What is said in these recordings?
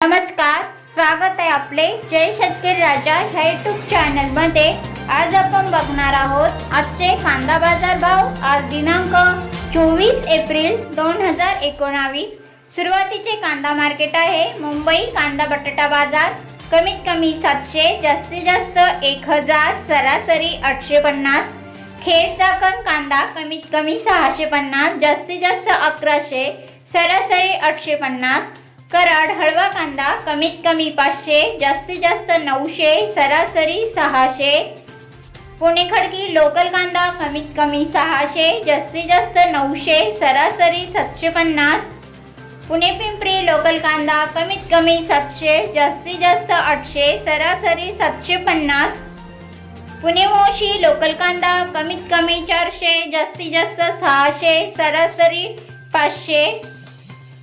नमस्कार स्वागत आहे आपले जय शेतकरी राजा ह्या युट्यूब चॅनलमध्ये. आज आपण बघणार आहोत आजचे कांदा बाजार भाव आज दिनांक चोवीस एप्रिल दोन हजार एकोणावीस. सुरुवातीचे कांदा मार्केट आहे मुंबई कांदा बटाटा बाजार कमीत कमी सातशे जास्तीत जास्त एक हजार सरासरी आठशे पन्नास. खेड चाकण कांदा कमीत कमी सहाशे पन्नास जास्तीत जास्त अकराशे सरासरी आठशे पन्नास. कराड हळवा कांदा कमीत कमी पाचशे जास्तीत जास्त नऊशे सरासरी सहाशे. पुणे खडकी लोकल कांदा कमीत कमी सहाशे जास्तीत जास्त नऊशे सरासरी सातशे पन्नास. पुणे पिंपरी लोकल कांदा कमीत कमी सातशे जास्तीत जास्त आठशे सरासरी सातशे पन्नास. पुणे मोशी लोकल कांदा कमीत कमी चारशे जास्तीत जास्त सहाशे सरासरी पाचशे.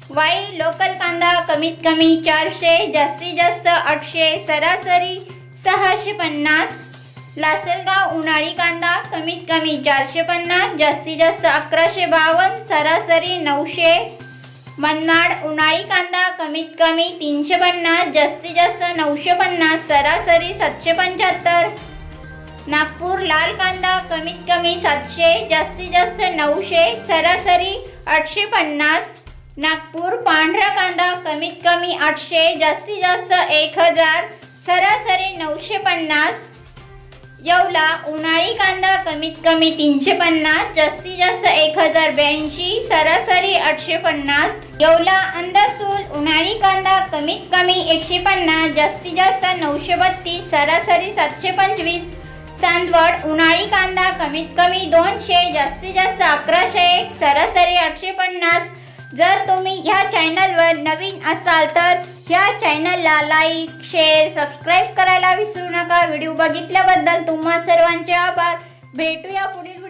वाई लोकल कांदा कमीत कमी चारशे जास्तीत जास्त आठशे सरासरी सहाशे पन्नास. लासलगाव उन्हाळी कांदा कमीत कमी चारशे पन्नास जास्तीत जास्त अकराशे बावन्न सरासरी नऊशे. मनमाड उन्हाळी कांदा कमीत कमी तीनशे पन्नास जास्तीत जास्त नऊशे पन्नास सरासरी सातशे पंच्याहत्तर. नागपूर लाल कांदा कमीत कमी सातशे जास्तीत जास्त नऊशे सरासरी आठशे पन्नास. नागपूर पांढरा कांदा कमीत कमी आठशे जास्तीत जास्त एक हजार सरासरी नऊशे पन्नास. येवला उन्हाळी कांदा कमीत कमी तीनशे पन्नास जास्तीत जास्त एक हजार ब्याऐंशी सरासरी आठशे पन्नास. येवला अंदासूल उन्हाळी कांदा कमीत कमी एकशे पन्नास जास्तीत जास्त नऊशे बत्तीस सरासरी सातशे पंचवीस. चांदवड उन्हाळी कांदा कमीत कमी दोनशे जास्तीत जास्त अकराशे एक सरासरी आठशे पन्नास. जर तुम्ही ह्या चॅनलवर नवीन असाल तर ह्या चॅनलला लाईक शेअर सबस्क्राईब करायला विसरू नका. व्हिडिओ बघितल्याबद्दल तुम्हा सर्वांचे आभार. भेटूया पुढील